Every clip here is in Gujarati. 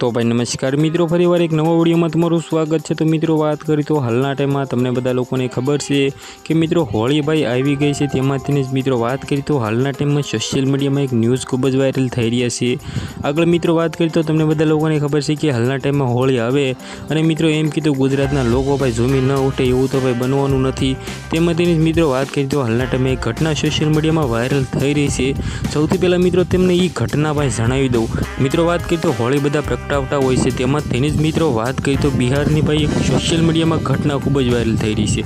તો ભાઈ નમસ્કાર મિત્રો, ફરીવાર એક નવા વિડીયોમાં તમારું સ્વાગત છે. તો મિત્રો, વાત કરી તો હાલના ટાઈમમાં તમને બધા લોકોને ખબર છે કે મિત્રો, હોળી ભાઈ આવી ગઈ છે. તેમાંથી જ મિત્રો, વાત કરી તો હાલના ટાઈમમાં સોશિયલ મીડિયામાં એક ન્યૂઝ ખૂબ જ વાયરલ થઈ રહ્યા છે. આગળ મિત્રો, વાત કરી તો તમને બધા લોકોને ખબર છે કે હાલના ટાઈમમાં હોળી આવે અને મિત્રો, એમ કીધું ગુજરાતના લોકો, ભાઈ ઝૂમી ન ઉઠે એવું તો ભાઈ બનવાનું નથી. તેમાંથી જ મિત્રો, વાત કરી તો હાલના ટાઈમે એક ઘટના સોશિયલ મીડિયામાં વાયરલ થઈ રહી છે. સૌથી પહેલાં મિત્રો, તેમને એ ઘટના ભાઈ જણાવી દઉં. મિત્રો, વાત કરી તો હોળી બધા પ્રગટાવતા હોય છે. તેમાં તેની જ મિત્રો વાત કરી તો બિહારની ભાઈ એક સોશિયલ મીડિયામાં ઘટના ખૂબ જ વાયરલ થઈ રહી છે.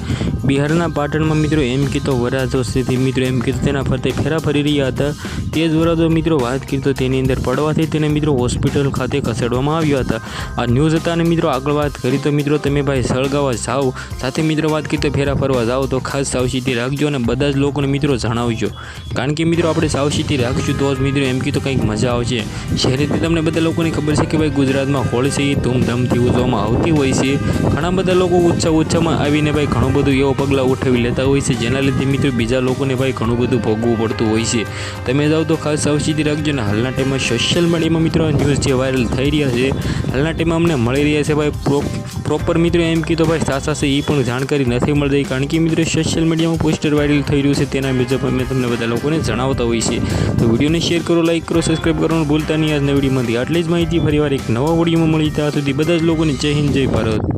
બિહારના પાટણમાં મિત્રો એમ કીધો વરાજો સ્થિતિ મિત્રો એમ કીધું તેના ફરતે ફેરા ફરી રહ્યા હતા. તે જ વરાજો મિત્રો વાત કરી તો તેની અંદર પડવાથી તેને મિત્રો હોસ્પિટલ ખાતે ખસેડવામાં આવ્યા હતા. આ ન્યૂઝ હતા અને મિત્રો આગળ વાત કરી તો મિત્રો તમે ભાઈ સળગાવા જાઓ. સાથે મિત્રો વાત કરી તો ફેરા ફરવા જાઓ તો ખાસ સાવચેતી રાખજો અને બધા જ લોકોને મિત્રો જણાવજો. કારણ કે મિત્રો આપણે સાવચેતી રાખશું તો જ મિત્રો એમ કીધું કંઈક મજા આવશે. શહેરેથી તમને બધા લોકોને ખબર છે કે ભાઈ ગુજરાતમાં હોળી છે એ ધૂમધામથી ઉજવવામાં આવતી હોય છે. ઘણા બધા લોકો ઉત્સાહ ઉત્સાહમાં આવીને ભાઈ ઘણું બધું એવો પગલાં ઉઠાવી લેતા હોય છે. જેના લીધે મિત્રો બીજા લોકોને ભાઈ ઘણું બધું ભોગવવું પડતું હોય છે. તમે જાઓ તો ખાસ સાવચેતી રાખજો ને હાલના ટાઈમમાં સોશિયલ મીડિયામાં મિત્રો ન્યૂઝ જે વાયરલ થઈ રહ્યા છે હાલના ટાઈમમાં અમને મળી રહ્યા છે ભાઈ. પ્રો, પ્રોપર મિત્રો એમ કીધું ભાઈ સાસાસે એ પણ જાણકારી નથી મળતી. કારણ કે મિત્રો સોશિયલ મીડિયામાં પોસ્ટર વાયરલ થઈ રહ્યું છે, તેના મુજબ અમે તમને બધા લોકોને જણાવતા હોય છે તો વિડીયોને શેર કરો લાઈક કરો સબસ્ક્રાઈબ કરવાનું ભૂલતા નહીં. આજના વિડીયોમાંથી આટલી જ માહિતી ફરીવાર એક નવા વિડીયોમાં મળી ત્યાં સુધી બધા જ લોકોને જય હિન્દ, જય ભારત.